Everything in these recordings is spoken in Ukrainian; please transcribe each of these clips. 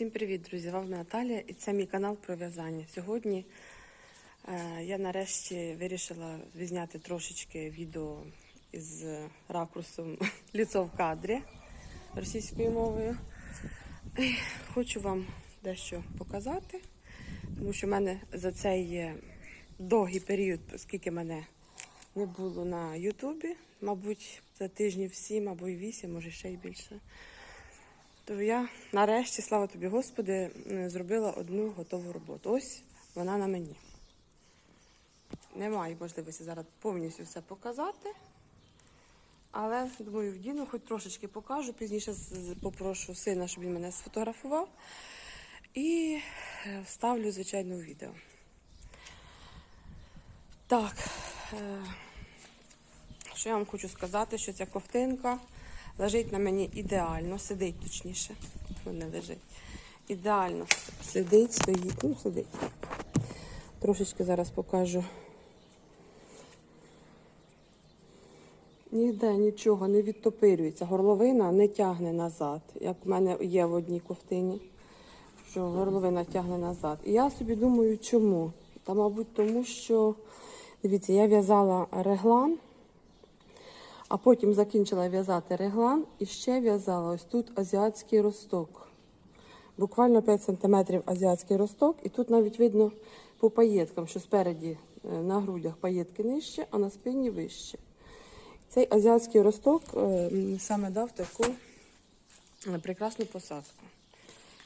Всім привіт, друзі! Вам Наталія і це мій канал про в'язання. Сьогодні е, я нарешті вирішила відзняти трошечки відео із ракурсом ліцо в кадрі російською мовою. І Хочу вам дещо показати, тому що в мене за цей довгий період, оскільки мене не було на Ютубі, мабуть, за тижнів сім або й вісім, може ще й більше. То я нарешті, слава тобі, Господи, зробила одну готову роботу. Ось вона на мені. Немає можливості зараз повністю все показати. Але, думаю, вдіну, хоч трошечки покажу. Пізніше попрошу сина, щоб він мене сфотографував. І е, вставлю, звичайно, у відео. Так. е, Що я вам хочу сказати, що ця ковтинка лежить на мені ідеально, сидить точніше. Ну, не лежить. Ідеально сидить, стоїть, ну сидить. Трошечки зараз покажу. Ніде нічого не відтопирюється. Горловина не тягне назад, як в мене є в одній ковтині, що горловина тягне назад. І я собі думаю, чому? Та, мабуть, тому що, дивіться, я в'язала реглан. А потім закінчила в'язати реглан і ще в'язала ось тут азіатський росток. Буквально 5 см азіатський росток, і тут навіть видно по паєткам, що спереді е, на грудях паєтки нижче, а на спині вище. Цей азіатський росток е, саме дав таку е, прекрасну посадку.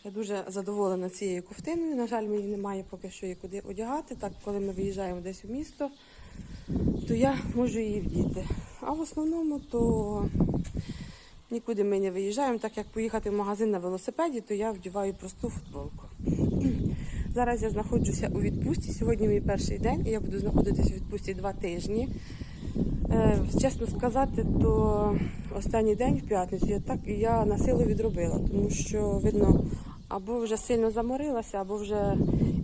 Я дуже задоволена цією ковтиною. На жаль, мені немає поки що її куди одягати. Так, коли ми виїжджаємо десь у місто, то я можу її вдіти. А в основному то нікуди ми не виїжджаємо, так як поїхати в магазин на велосипеді, то я вдіваю просту футболку. Зараз я знаходжуся у відпустці. Сьогодні мій перший день, і я буду знаходитись у відпустці два тижні. Е, чесно сказати, то останній день в п'ятницю я так я на силу відробила, тому що видно, або вже сильно заморилася, або вже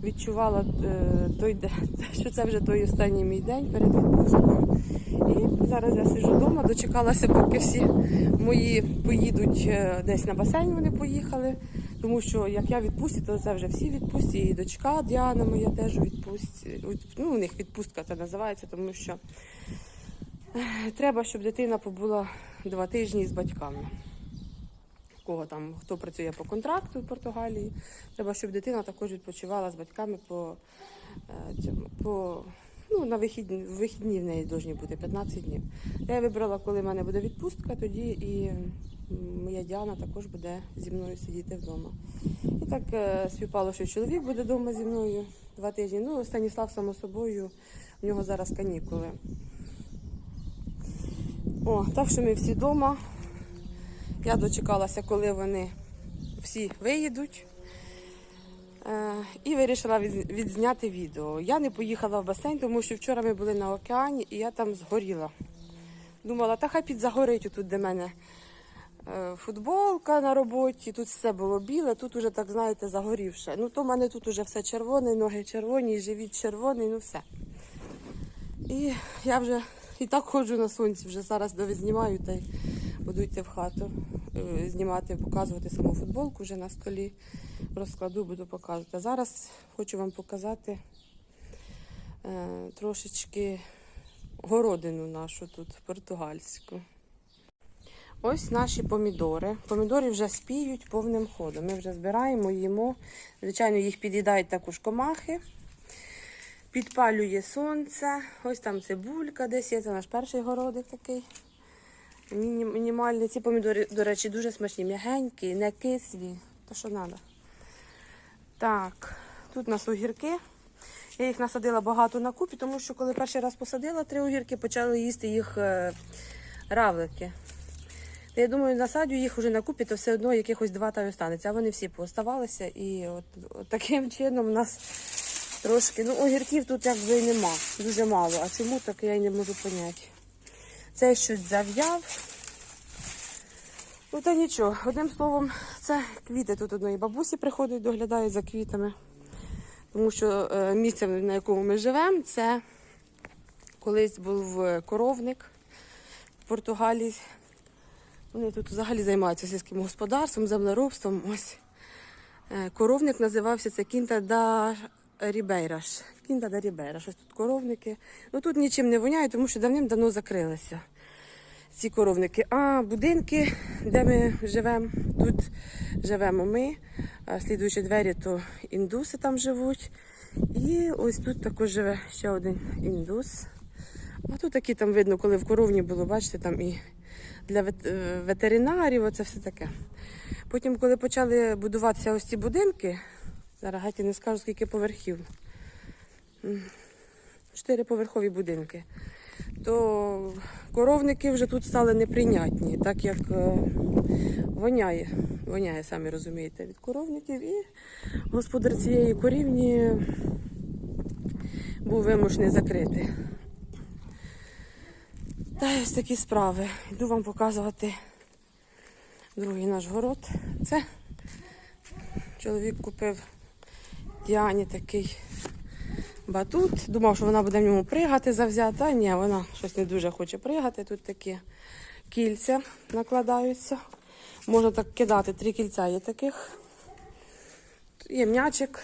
відчувала е, той що це вже той останній мій день перед відпусткою. І зараз я сиджу вдома, дочекалася, поки всі мої поїдуть е, десь на басейн. Вони поїхали. Тому що як я в відпустці, то це вже всі в відпустці. І дочка Діана моя теж у. Ну, у них відпустка це називається, тому що е, треба, щоб дитина побула два тижні з батьками. Кого там хто працює по контракту в Португалії, треба, щоб дитина також відпочивала з батьками по, е, по ну, на вихідні, вихідні в неї повинні бути 15 днів. Я вибрала, коли в мене буде відпустка, тоді і моя Діана також буде зі мною сидіти вдома. І так е, співпало, що чоловік буде вдома зі мною два тижні. Ну, Станіслав, само собою, у нього зараз канікули. О, так що ми всі вдома. Я дочекалася, коли вони всі виїдуть. Е, і вирішила відзняти відео. Я не поїхала в басейн, тому що вчора ми були на океані і я там згоріла. Думала, та хай підзагорить тут, де мене е, футболка на роботі, тут все було біле, тут уже, так знаєте, загорівше. Ну, то в мене тут уже все червоне, ноги червоні, живіт червоний, ну все. І я вже і так ходжу на сонці, вже зараз довідзнімаю та й буду в хату, е, знімати, показувати саму футболку вже на столі. Розкладу, буду показувати. А зараз хочу вам показати е, трошечки городину нашу тут, португальську. Ось наші помідори. Помідори вже спіють повним ходом. Ми вже збираємо, їмо. Звичайно, їх під'їдають також комахи. Підпалює сонце. Ось там цибулька десь є. Це наш перший городик такий. Міні- Мінімальний. Ці помідори, до речі, дуже смачні, м'ягенькі, не кислі. То що треба. Так, тут у нас огірки. Я їх насадила багато на купі, тому що коли перший раз посадила три огірки, почали їсти їх е, равлики. Я думаю, насадю їх уже на купі, то все одно якихось два та й останеться. А вони всі пооставалися. І от, от таким чином у нас трошки. Ну, огірків тут якби і нема. Дуже мало. А чому так я й не можу поняти. Це щось зав'яв. Ну та нічого, одним словом, це квіти тут одної бабусі приходять, доглядають за квітами. Тому що е, місце, на якому ми живемо, це колись був е, коровник в Португалії. Вони тут взагалі займаються сільським господарством, землеробством. Ось Е, Коровник називався це Кінта да Рібейраш. Кінта да Рібейраш. Ось тут коровники. Ну тут нічим не воняє, тому що давним-давно закрилися ці коровники. А будинки, де ми живемо, тут живемо ми. А слідуючі двері, то індуси там живуть. І ось тут також живе ще один індус. А тут такі там видно, коли в коровні було, бачите, там і для е, ветеринарів, оце все таке. Потім, коли почали будуватися ось ці будинки, зараз геть не скажу, скільки поверхів. Чотириповерхові будинки. То коровники вже тут стали неприйнятні, так як е, воняє, воняє, самі розумієте, від коровників. І господар цієї корівні був вимушений закрити. Та ось такі справи. Йду вам показувати другий наш город. Це чоловік купив Діані такий батут. Думав, що вона буде в ньому пригати завзята. А ні, вона щось не дуже хоче пригати. Тут такі кільця накладаються. Можна так кидати, три кільця є таких. Є м'ячик.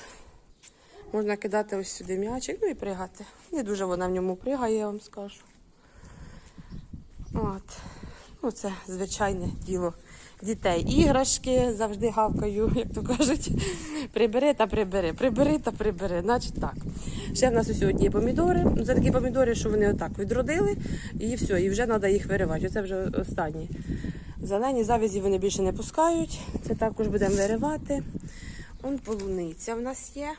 Можна кидати ось сюди м'ячик, ну і пригати. Не дуже вона в ньому пригає, я вам скажу. От. Ну, це звичайне діло дітей. Іграшки завжди гавкаю, як то кажуть. Прибери та прибери, прибери та прибери. Значить так. Ще в нас сьогодні є помідори. Ну, Це такі помідори, що вони отак відродили, і все, і вже треба їх виривати. Оце вже останні. Зелені завязі вони більше не пускають. Це також будемо виривати. Он полуниця в нас є.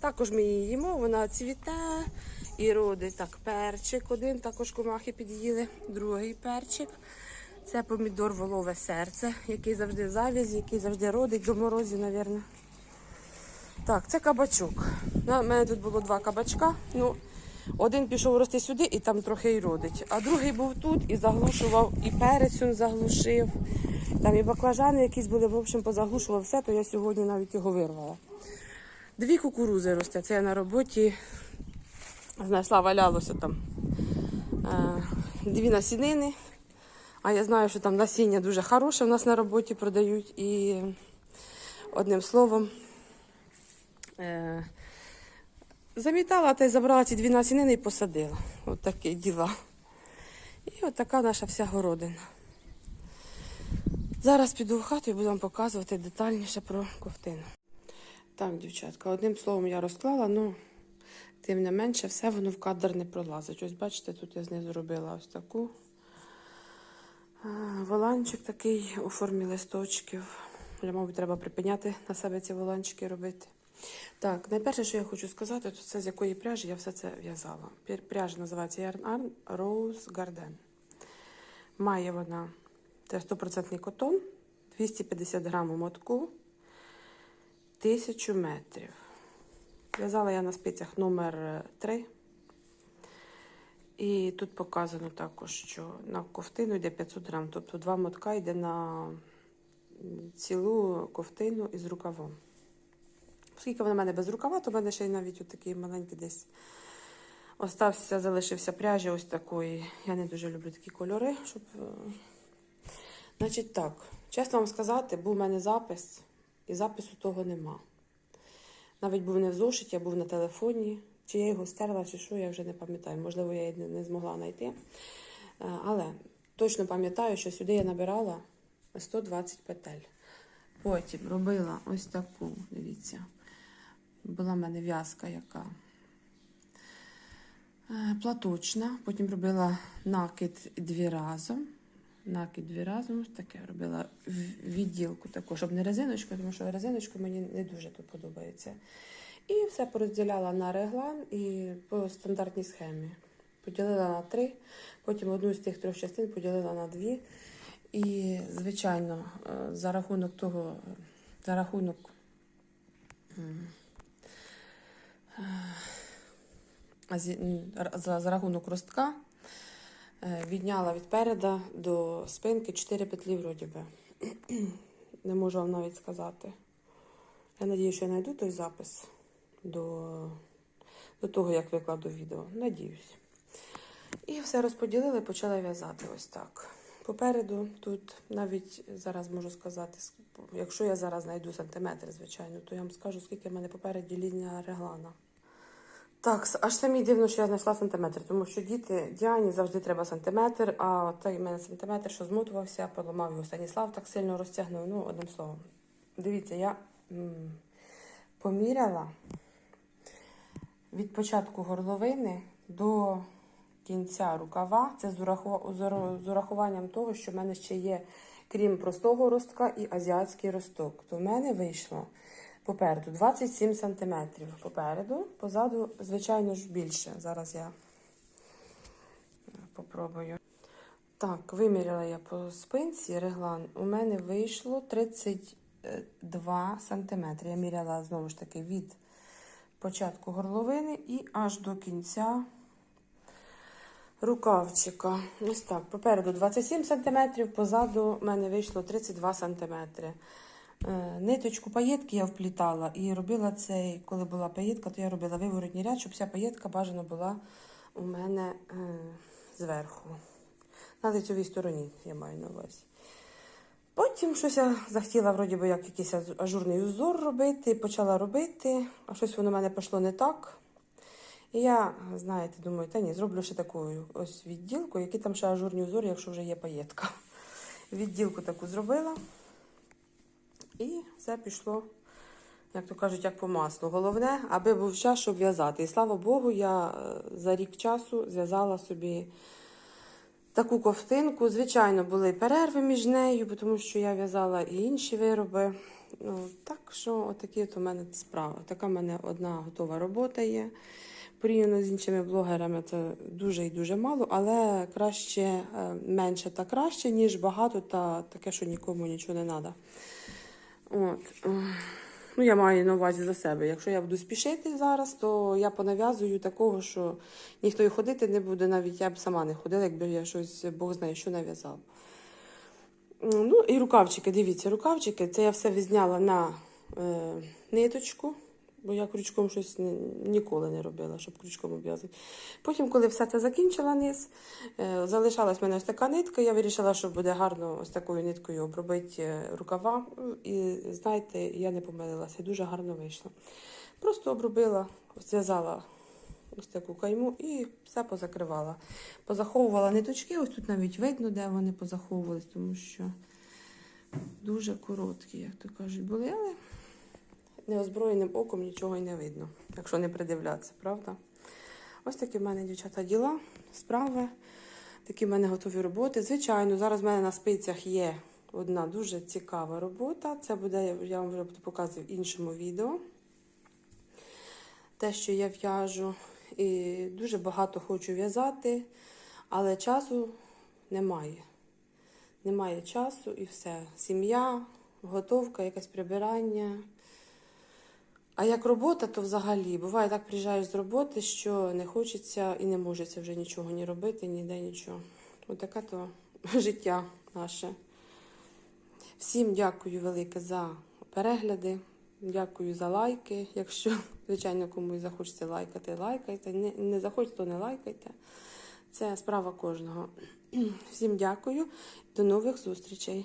Також ми її їмо, вона цвіте і родить. Так, перчик один, також комахи під'їли, другий перчик. Це помідор волове серце, який завжди в завязі, який завжди родить до морозів, мабуть. Так, це кабачок. У мене тут було два кабачка. Ну, один пішов рости сюди і там трохи й родить. А другий був тут і заглушував, і перець заглушив. Там і баклажани якісь були, в общем, позаглушував все, то я сьогодні навіть його вирвала. Дві кукурузи росте. Це я на роботі знайшла, валялося там е, дві насінини. А я знаю, що там насіння дуже хороше в нас на роботі продають. І одним словом е, замітала та й забрала ці дві насінини і посадила. От такі діла. І от така наша вся городина. Зараз піду в хату і буду вам показувати детальніше про ковтину. Так, дівчатка, одним словом я розклала, ну тим не менше, все воно в кадр не пролазить. Ось бачите, тут я знизу робила ось таку. Воланчик такий у формі листочків. Вже, мабуть, треба припиняти на себе ці воланчики робити. Так, найперше, що я хочу сказати, то це з якої пряжі я все це в'язала. Пряжа називається Yarn Arm Rose Garden. Має вона це 100% котон, 250 грамів мотку, 1000 метрів. В'язала я на спицях номер 3. І тут показано також, що на ковтину йде 500 грам, тобто два мотка йде на цілу ковтину із рукавом. Оскільки вона в мене без рукава, то в мене ще й навіть отакий маленький десь остався, залишився пряжі ось такої. Я не дуже люблю такі кольори, щоб. е, Значить так, чесно вам сказати, був у мене запис, і запису того нема. Навіть був не в зошиті, а був на телефоні. Чи я його стерла, чи що, я вже не пам'ятаю. Можливо, я її не- змогла знайти. Е, Але точно пам'ятаю, що сюди я набирала 120 петель. Потім робила ось таку, дивіться. Була в мене в'язка яка е, платочна. Потім робила накид дві разом. Накид дві разом. Ось таке робила відділку таку, щоб не резиночку, тому що резиночку мені не дуже тут подобається. І все порозділяла на реглан і по стандартній схемі. Поділила на три, потім одну з тих трьох частин поділила на дві. І, звичайно, е, за рахунок того, за рахунок е, за, за рахунок ростка е, відняла від переда до спинки 4 петлі вроді би. Не можу вам навіть сказати. Я надію, що я знайду той запис до, до того, як викладу відео. Надіюсь. І все розподілили, почала в'язати ось так. Попереду тут навіть зараз можу сказати, якщо я зараз знайду сантиметр, звичайно, то я вам скажу, скільки в мене попереді лінія реглана. Так, аж самі дивно, що я знайшла сантиметр, тому що діти Діані завжди треба сантиметр, а той мене сантиметр, що змотувався, поламав його Станіслав, так сильно розтягнув. Ну, одним словом. Дивіться, я м, поміряла від початку горловини до кінця рукава. Це з, ураху- з урахуванням того, що в мене ще є, крім простого ростка, і азіатський росток. То в мене вийшло попереду 27 см. Попереду, позаду, звичайно ж, більше. Зараз я попробую. Так, виміряла я по спинці реглан. У мене вийшло 32 см. Я міряла знову ж таки від початку горловини і аж до кінця рукавчика. Ось так. Попереду 27 см, позаду в мене вийшло 32 см. Е, Ниточку паєтки я вплітала і робила цей, коли була паєтка, то я робила виворотній ряд, щоб вся паєтка бажано була у мене е, зверху. На лицьовій стороні, я маю на увазі. Потім щось я захотіла, вроді би, як якийсь ажурний узор робити, почала робити, а щось воно в мене пішло не так. І я, знаєте, думаю, та ні, зроблю ще таку ось відділку, який там ще ажурні узори, якщо вже є паєтка. Відділку таку зробила. І все пішло, як то кажуть, як по маслу. Головне, аби був час, щоб в'язати. І слава Богу, я е, за рік часу зв'язала собі таку ковтинку. Звичайно, були перерви між нею, тому що я в'язала і інші вироби. Ну, так що, отакі от у мене справи. Така в мене одна готова робота є. Порівняно з іншими блогерами це дуже і дуже мало, але краще е, менше та краще, ніж багато та таке, що нікому нічого не треба. От. Ну, я маю на увазі за себе. Якщо я буду спішити зараз, то я понав'язую такого, що ніхто і ходити не буде, навіть я б сама не ходила, якби я щось Бог знає, що нав'язала. Ну і рукавчики, дивіться, рукавчики, це я все відзняла на е, ниточку, бо я крючком щось ніколи не робила, щоб крючком обв'язати. Потім, коли все це закінчила низ, е, залишалась в мене ось така нитка. Я вирішила, що буде гарно ось такою ниткою обробити е, рукава. І знаєте, я не помилилася, дуже гарно вийшло. Просто обробила, зв'язала ось таку кайму і все позакривала. Позаховувала ниточки, ось тут навіть видно, де вони позаховувались, тому що дуже короткі, як то кажуть, були, але неозброєним оком нічого й не видно, якщо не придивлятися, правда? Ось такі в мене, дівчата, діла, справи, такі в мене готові роботи. Звичайно, зараз в мене на спицях є одна дуже цікава робота. Це буде, я вам вже показувати в іншому відео. Те, що я в'яжу, і дуже багато хочу в'язати, але часу немає. Немає часу і все. Сім'я, готовка, якесь прибирання. А як робота, то взагалі буває так приїжджаєш з роботи, що не хочеться і не можеться вже нічого ні робити, ніде нічого. Отаке то життя наше. Всім дякую велике за перегляди. Дякую за лайки. Якщо, звичайно, комусь захочеться лайкати, лайкайте. Не, не захочете, то не лайкайте. Це справа кожного. Всім дякую. До нових зустрічей.